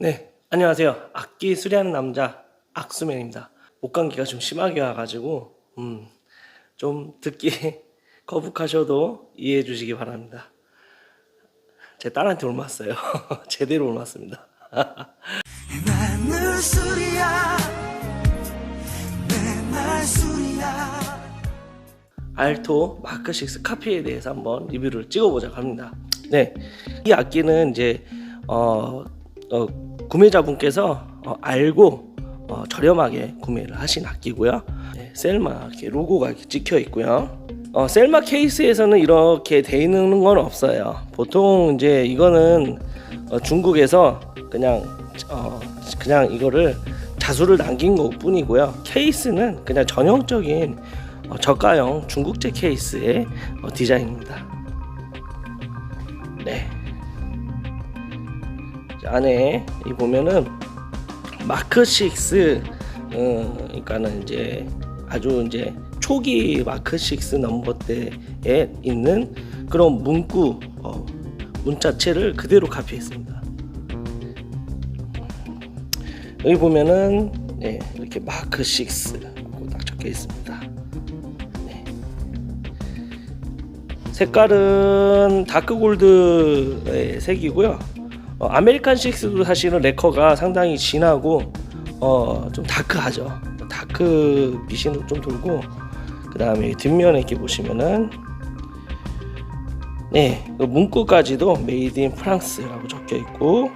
네, 안녕하세요. 악기 수리하는 남자 악수맨입니다. 목감기가 좀 심하게 와가지고 음, 좀 듣기 거북하셔도 이해해 주시기 바랍니다. 제 딸한테 옮았어요. 제대로 술이야 알토 마크 6 카피에 대해서 한번 리뷰를 찍어보자고 합니다. 네, 이 악기는 이제 어, 어, 구매자분께서 어, 알고 어, 저렴하게 구매를 하신 악기고요. 네, 셀마 로고가 찍혀 있고요. 어, 셀마 케이스에서는 이렇게 돼 있는 건 없어요. 보통 이제 이거는 어, 중국에서 그냥 어, 그냥 이거를 자수를 남긴 것 뿐이고요. 케이스는 그냥 전형적인 어, 저가형 중국제 케이스의 어, 디자인입니다. 안에 이 보면은 마크 6, 어, 그러니까는 이제 아주 이제 초기 마크 6 넘버 때에 있는 그런 문구 어, 문자체를 그대로 카피했습니다. 여기 보면은 네, 이렇게 마크 6라고 딱 적혀 있습니다. 네. 색깔은 다크 골드의 색이고요. 어, 아메리칸 6도 사실은 레커가 상당히 진하고 어, 좀 다크하죠. 다크 빛이 좀 돌고 그 다음에 뒷면에 이렇게 보시면은 네, 그 문구까지도 메이드 인 프랑스라고 적혀 있고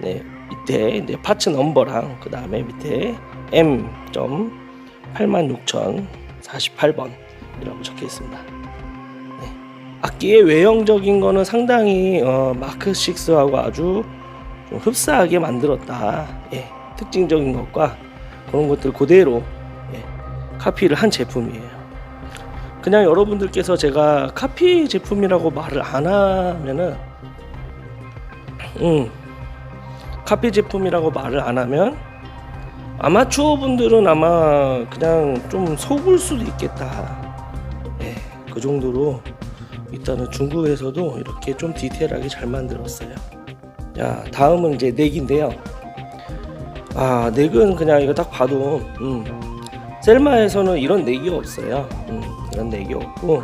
네, 밑에 이제 파츠 넘버랑 그 다음에 밑에 M. 86,048번이라고 적혀 있습니다. 네. 악기의 외형적인 거는 상당히 어, 마크 6하고 아주 좀 흡사하게 만들었다. 예, 특징적인 것과 그런 것들 그대로 예, 카피를 한 제품이에요. 그냥 여러분들께서 제가 카피 제품이라고 말을 안 하면은 음 카피 제품이라고 말을 안 하면 아마추어 분들은 아마 그냥 좀 속을 수도 있겠다. 예, 그 정도로 일단은 중국에서도 이렇게 좀 디테일하게 잘 만들었어요. 자, 다음은 이제 넥인데요. 아, 넥은 그냥 이거 딱 봐도 음, 셀마에서는 이런 넥이 없어요. 음, 이런 넥이 없고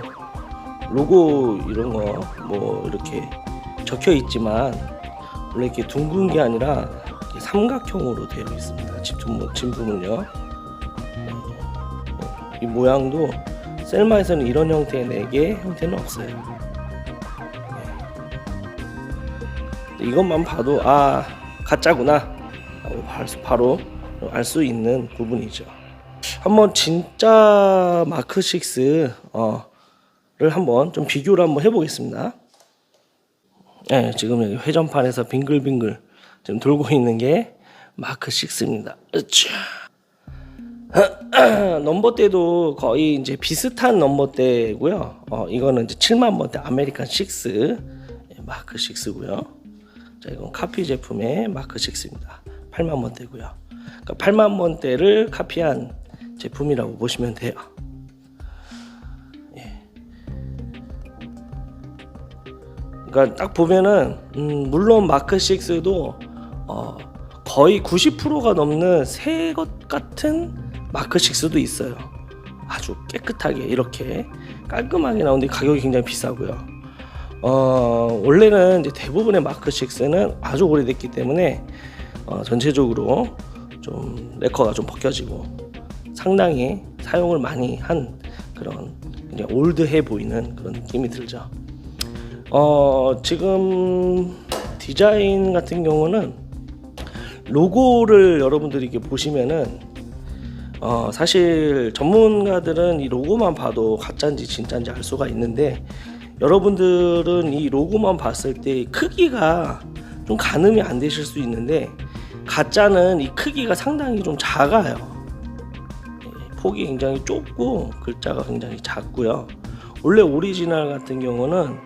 로고 이런 거 뭐 이렇게 적혀 있지만 원래 이렇게 둥근 게 아니라 삼각형으로 되어 있습니다. 진품, 진품은요. 어, 이 모양도 셀마에서는 이런 형태의 네개 형태는 없어요. 네. 이것만 봐도 아 가짜구나 바로 알 수 있는 부분이죠. 한번 진짜 마크 6 어를 한번 좀 비교를 한번 해보겠습니다. 네, 지금 여기 회전판에서 빙글빙글 지금 돌고 있는 게 마크 6입니다. 으쌰. 넘버대도 거의 이제 비슷한 넘버대고요. 어, 이거는 이제 7만 번대 아메리칸 6 예, 마크 6고요. 자, 이건 카피 제품의 마크 6입니다. 8만 번대고요. 그러니까 8만 번대를 카피한 제품이라고 보시면 돼요. 그러니까 딱 보면은 음, 물론 마크 6도 어, 거의 90%가 넘는 새 것 같은 마크 6도 있어요. 아주 깨끗하게 이렇게 깔끔하게 나오는데 가격이 굉장히 비싸고요. 어, 원래는 이제 대부분의 마크 6는 아주 오래됐기 때문에 어, 전체적으로 좀 레커가 좀 벗겨지고 상당히 사용을 많이 한 그런 굉장히 올드해 보이는 그런 느낌이 들죠. 어, 지금 디자인 같은 경우는 로고를 여러분들이 이렇게 보시면은 어, 사실 전문가들은 이 로고만 봐도 가짜인지 진짜인지 알 수가 있는데 여러분들은 이 로고만 봤을 때 크기가 좀 가늠이 안 되실 수 있는데 가짜는 이 크기가 상당히 좀 작아요. 예, 폭이 굉장히 좁고 글자가 굉장히 작고요. 원래 오리지널 같은 경우는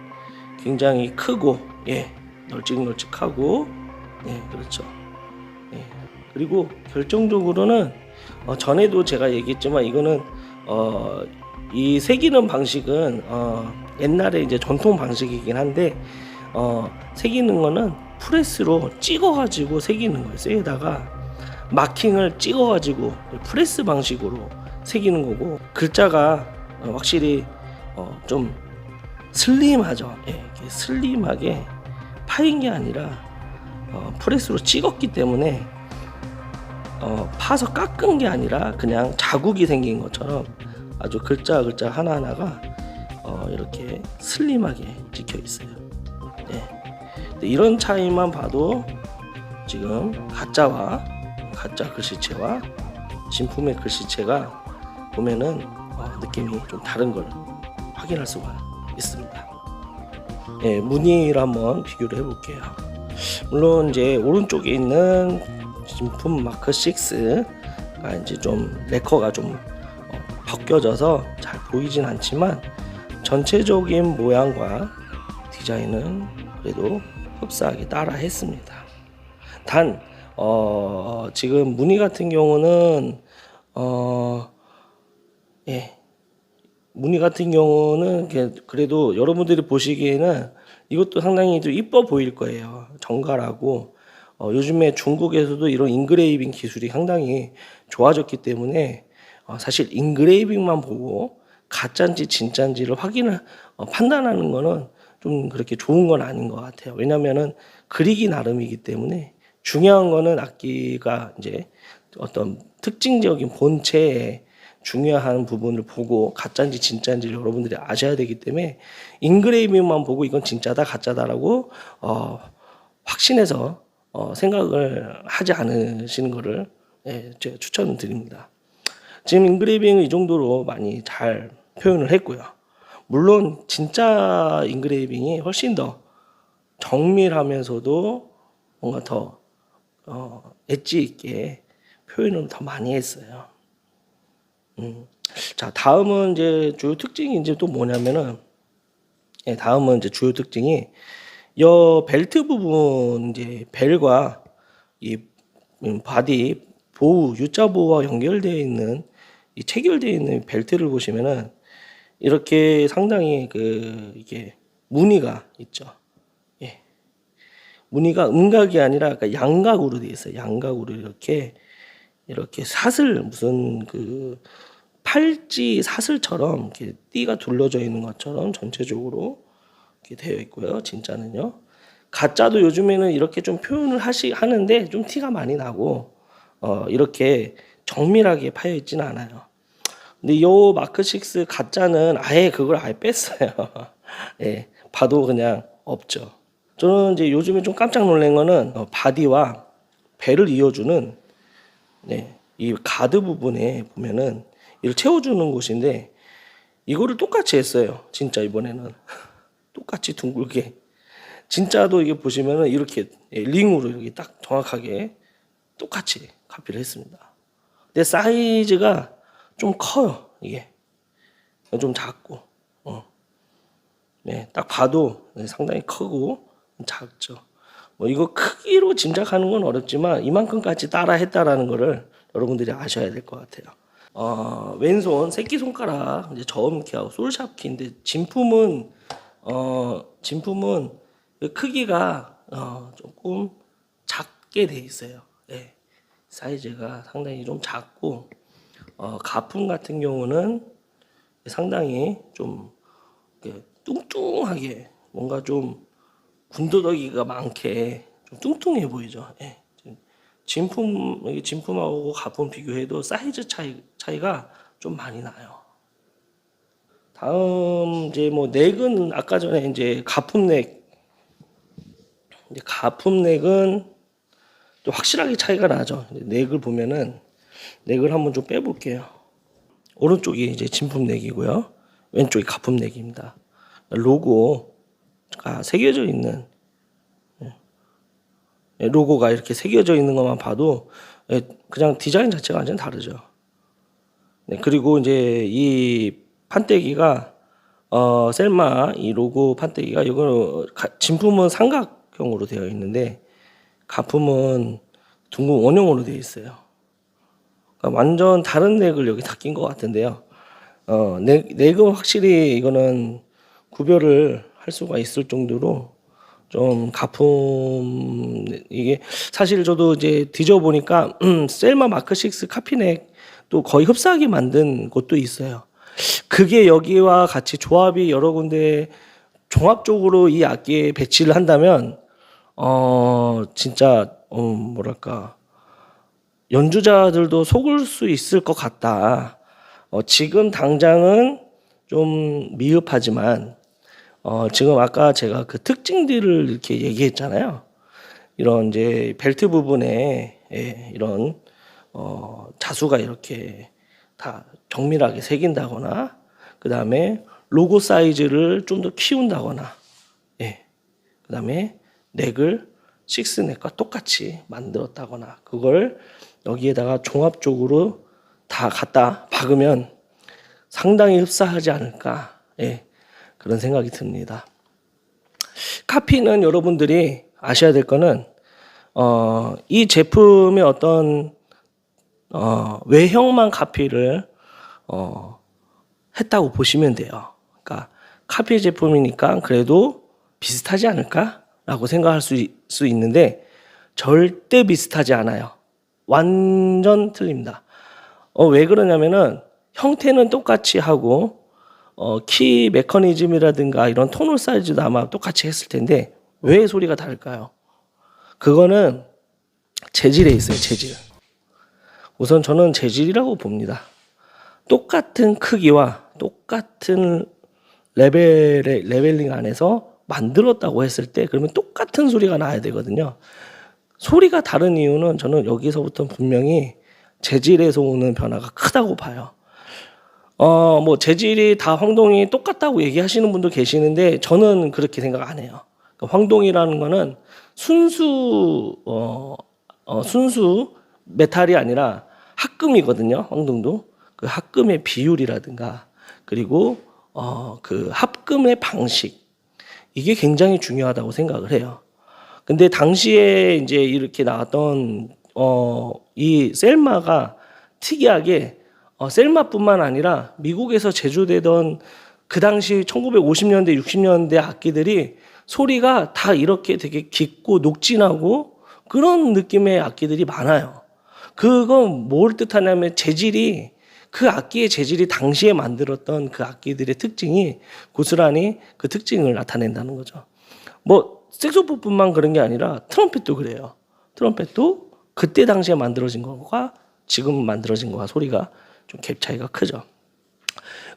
굉장히 크고 예 널찍널찍하고 예 그렇죠 예 그리고 결정적으로는 어, 전에도 제가 얘기했지만 이거는 어, 이 새기는 방식은 어, 옛날에 이제 전통 방식이긴 한데 어, 새기는 거는 프레스로 찍어가지고 새기는 거예요. 쇠에다가 마킹을 찍어가지고 프레스 방식으로 새기는 거고 글자가 어, 확실히 어, 좀 슬림하죠. 예, 슬림하게 파인 게 아니라 어, 프레스로 찍었기 때문에 어, 파서 깎은 게 아니라 그냥 자국이 생긴 것처럼 아주 글자 글자 하나 하나가 어, 이렇게 슬림하게 찍혀 있어요. 네. 이런 차이만 봐도 지금 가짜와 가짜 글씨체와 진품의 글씨체가 보면은 어, 느낌이 좀 다른 걸 확인할 수가 있습니다. 예, 무늬를 한번 비교를 해볼게요. 물론 이제 오른쪽에 있는 진품 마크 6가 이제 좀 레커가 좀 어, 벗겨져서 잘 보이진 않지만 전체적인 모양과 디자인은 그래도 흡사하게 따라 했습니다. 단, 어, 지금 무늬 같은 경우는, 어, 예. 무늬 같은 경우는 그래도 여러분들이 보시기에는 이것도 상당히 좀 이뻐 보일 거예요. 정갈하고, 어, 요즘에 중국에서도 이런 인그레이빙 기술이 상당히 좋아졌기 때문에 어, 사실 인그레이빙만 보고 가짜인지 진짜인지를 확인을 어, 판단하는 거는 좀 그렇게 좋은 건 아닌 것 같아요. 왜냐면은 그리기 나름이기 때문에 중요한 거는 악기가 이제 어떤 특징적인 본체에 중요한 부분을 보고 가짜인지 진짜인지 여러분들이 아셔야 되기 때문에 인그레이빙만 보고 이건 진짜다 가짜다라고 어, 확신해서 어, 생각을 하지 않으시는 거를 예, 제가 추천을 드립니다. 지금 인그레이빙은 이 정도로 많이 잘 표현을 했고요. 물론 진짜 인그레이빙이 훨씬 더 정밀하면서도 뭔가 더 어, 엣지 있게 표현을 더 많이 했어요. 음. 자, 다음은 이제 주요 특징이 이제 또 뭐냐면은, 예, 다음은 이제 주요 특징이, 여 벨트 부분, 이제 벨과 이 음, 바디 보호, U자 보호와 연결되어 있는, 이 체결되어 있는 벨트를 보시면은, 이렇게 상당히 그, 이게 무늬가 있죠. 예. 무늬가 음각이 아니라 약간 양각으로 되어 있어요. 양각으로 이렇게 이렇게 사슬 무슨 그 팔찌 사슬처럼 이렇게 띠가 둘러져 있는 것처럼 전체적으로 되어 있고요. 진짜는요. 가짜도 요즘에는 이렇게 좀 표현을 하시 하는데 좀 티가 많이 나고 어 이렇게 정밀하게 파여 있지는 않아요. 근데 요 마크 6 가짜는 아예 그걸 아예 뺐어요. 예, 봐도 그냥 없죠. 저는 이제 요즘에 좀 깜짝 놀란 거는 어, 바디와 배를 이어주는 네, 이 가드 부분에 보면은 이를 채워주는 곳인데 이거를 똑같이 했어요. 진짜 이번에는 똑같이 둥글게 진짜도 이게 보시면은 이렇게 예, 링으로 이렇게 딱 정확하게 똑같이 카피를 했습니다. 근데 사이즈가 좀 커요. 이게 좀 작고, 어. 네, 딱 봐도 네, 상당히 크고 작죠. 뭐 이거 크기로 짐작하는 건 어렵지만 이만큼까지 따라 했다라는 거를 여러분들이 아셔야 될 것 같아요. 어, 왼손 새끼 손가락 이제 저음키하고 솔샵키인데 진품은 어 진품은 그 크기가 어 조금 작게 돼 있어요. 예. 사이즈가 상당히 좀 작고 어 가품 같은 경우는 상당히 좀 뚱뚱하게 뭔가 좀 군더더기가 많게 좀 뚱뚱해 보이죠. 예. 지금 진품 진품하고 가품 비교해도 사이즈 차이 차이가 좀 많이 나요. 다음 이제 뭐 넥은 아까 전에 이제 가품 넥 이제 가품 넥은 좀 확실하게 차이가 나죠. 넥을 보면은 넥을 한번 좀 빼볼게요. 오른쪽이 이제 진품 넥이고요. 왼쪽이 가품 넥입니다. 로고가 새겨져 있는 예, 로고가 이렇게 새겨져 있는 것만 봐도 예, 그냥 디자인 자체가 완전 다르죠. 네, 그리고 이제 이 판때기가 어 셀마 이 로고 판때기가 이거 진품은 삼각형으로 되어 있는데 가품은 둥근 원형으로 되어 있어요. 그러니까 완전 다른 넥을 여기 다 낀 것 같은데요. 어, 넥, 넥은 확실히 이거는 구별을 할 수가 있을 정도로 좀 가품 이게 사실 저도 이제 뒤져 보니까 셀마 마크 6 카피넥 또 거의 흡사하게 만든 곳도 있어요. 그게 여기와 같이 조합이 여러 군데 종합적으로 이 악기에 배치를 한다면 어 진짜 어 뭐랄까 연주자들도 속을 수 있을 것 같다. 어, 지금 당장은 좀 미흡하지만 어, 지금 아까 제가 그 특징들을 이렇게 얘기했잖아요. 이런 이제 벨트 부분에 예, 이런 어, 자수가 이렇게 다 정밀하게 새긴다거나 그 다음에 로고 사이즈를 좀 더 키운다거나 예. 그 다음에 넥을 식스넥과 똑같이 만들었다거나 그걸 여기에다가 종합적으로 다 갖다 박으면 상당히 흡사하지 않을까 예, 그런 생각이 듭니다. 카피는 여러분들이 아셔야 될 거는 어, 이 제품의 어떤 어, 외형만 카피를 어, 했다고 보시면 돼요. 그러니까 카피 제품이니까 그래도 비슷하지 않을까라고 생각할 수, 있- 수 있는데 절대 비슷하지 않아요. 완전 틀립니다. 어, 왜 그러냐면은 형태는 똑같이 하고 어, 키 메커니즘이라든가 이런 톤홀 사이즈도 아마 똑같이 했을 텐데 왜 소리가 다를까요? 그거는 재질에 있어요, 재질. 우선 저는 재질이라고 봅니다. 똑같은 크기와 똑같은 레벨의 레벨링 안에서 만들었다고 했을 때 그러면 똑같은 소리가 나야 되거든요. 소리가 다른 이유는 저는 여기서부터 분명히 재질에서 오는 변화가 크다고 봐요. 어, 뭐 재질이 다 황동이 똑같다고 얘기하시는 분도 계시는데 저는 그렇게 생각 안 해요. 그러니까 황동이라는 거는 순수 어, 어 순수 메탈이 아니라 합금이거든요. 황동도 그 합금의 비율이라든가 그리고 어, 그 합금의 방식 이게 굉장히 중요하다고 생각을 해요. 근데 당시에 이제 이렇게 나왔던 어, 이 셀마가 특이하게 어, 셀마뿐만 아니라 미국에서 제조되던 그 당시 1950년대, 60년대 악기들이 소리가 다 이렇게 되게 깊고 녹진하고 그런 느낌의 악기들이 많아요. 그건 뭘 뜻하냐면 재질이 그 악기의 재질이 당시에 만들었던 그 악기들의 특징이 고스란히 그 특징을 나타낸다는 거죠. 뭐 색소폰뿐만 그런 게 아니라 트럼펫도 그래요. 트럼펫도 그때 당시에 만들어진 것과 지금 만들어진 것과 소리가 좀 갭 차이가 크죠.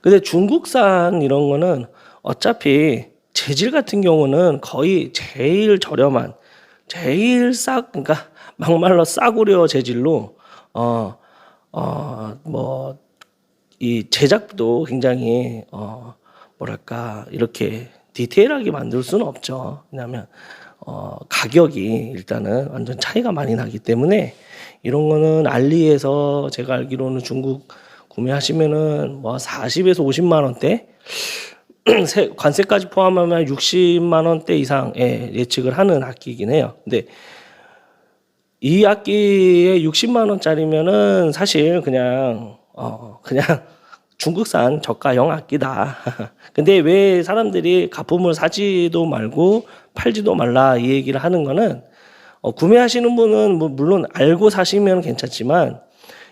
근데 중국산 이런 거는 어차피 재질 같은 경우는 거의 제일 저렴한 제일 싸 그러니까 막말로 싸구려 재질로 어, 어어뭐 이 제작도 굉장히 어 뭐랄까 이렇게 디테일하게 만들 수는 없죠. 왜냐하면 어 가격이 일단은 완전 차이가 많이 나기 때문에 이런 거는 알리에서 제가 알기로는 중국 구매하시면은 뭐 40에서 50만 원대 세- 관세까지 포함하면 60만 원대 이상에 예측을 하는 악기이긴 해요. 근데 이 악기에 60만 원짜리면은 사실 그냥 어 그냥 중국산 저가형 악기다. 근데 왜 사람들이 가품을 사지도 말고 팔지도 말라 이 얘기를 하는 거는 어, 구매하시는 분은 뭐 물론 알고 사시면 괜찮지만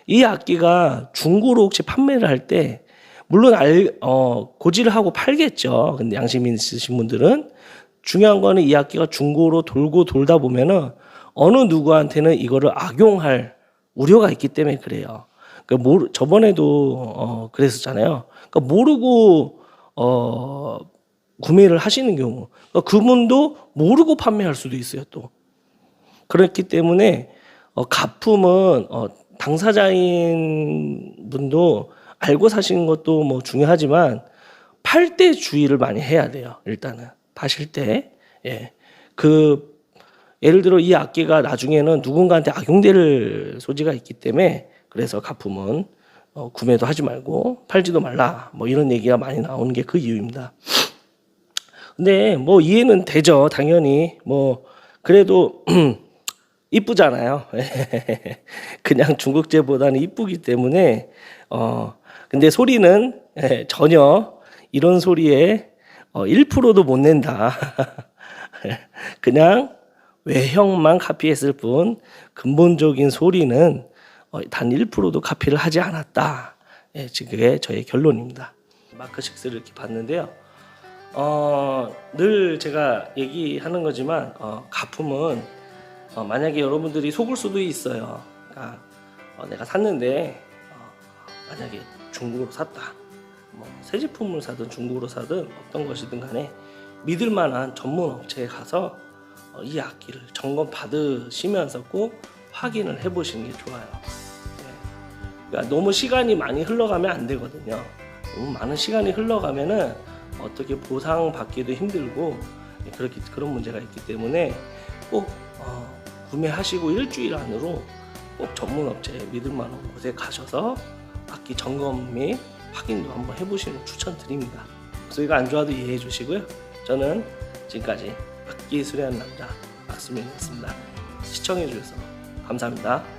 이 악기가 중고로 혹시 판매를 할 때 물론 알, 어, 고지를 하고 팔겠죠. 근데 양심 있으신 분들은 중요한 거는 이 악기가 중고로 돌고 돌다 보면은 어느 누구한테는 이거를 악용할 우려가 있기 때문에 그래요. 그 모르, 저번에도 어, 그랬었잖아요. 그러니까 모르고 어, 구매를 하시는 경우 그러니까 그분도 모르고 판매할 수도 있어요. 또 그렇기 때문에 어, 가품은 어, 당사자인 분도 알고 사시는 것도 뭐 중요하지만 팔 때 주의를 많이 해야 돼요. 일단은 파실 때 예. 그 예를 들어 이 악기가 나중에는 누군가한테 악용될 소지가 있기 때문에 그래서 가품은 어, 구매도 하지 말고 팔지도 말라 뭐 이런 얘기가 많이 나오는 게 그 이유입니다. 근데 뭐 이해는 되죠 당연히 뭐 그래도 이쁘잖아요. 그냥 중국제보다는 이쁘기 때문에 어 근데 소리는 예, 전혀 이런 소리에 어, 1%도 못 낸다. 그냥 외형만 카피했을 뿐 근본적인 소리는 어, 단 1%도 카피를 하지 않았다. 예, 그게 저의 결론입니다. 마크 6를 이렇게 봤는데요. 어, 늘 제가 얘기하는 거지만 어, 가품은 어, 만약에 여러분들이 속을 수도 있어요. 그러니까 어, 내가 샀는데 어, 만약에 중국으로 샀다. 뭐 새 제품을 사든 중국으로 사든 어떤 것이든 간에 믿을 만한 전문 업체에 가서 어, 이 악기를 점검 받으시면서 꼭 확인을 해보시는 게 좋아요. 네. 그러니까 너무 시간이 많이 흘러가면 안 되거든요. 너무 많은 시간이 흘러가면은 어떻게 보상 받기도 힘들고 네, 그렇게 그런 문제가 있기 때문에 꼭 어, 구매하시고 일주일 안으로 꼭 전문 업체 믿을 만한 곳에 가셔서 악기 점검 및 확인도 한번 해보시는 걸 추천드립니다. 소리가 안 좋아도 이해해 주시고요. 저는 지금까지 악기 수리하는 남자 박수민이었습니다. 시청해 주셔서 감사합니다.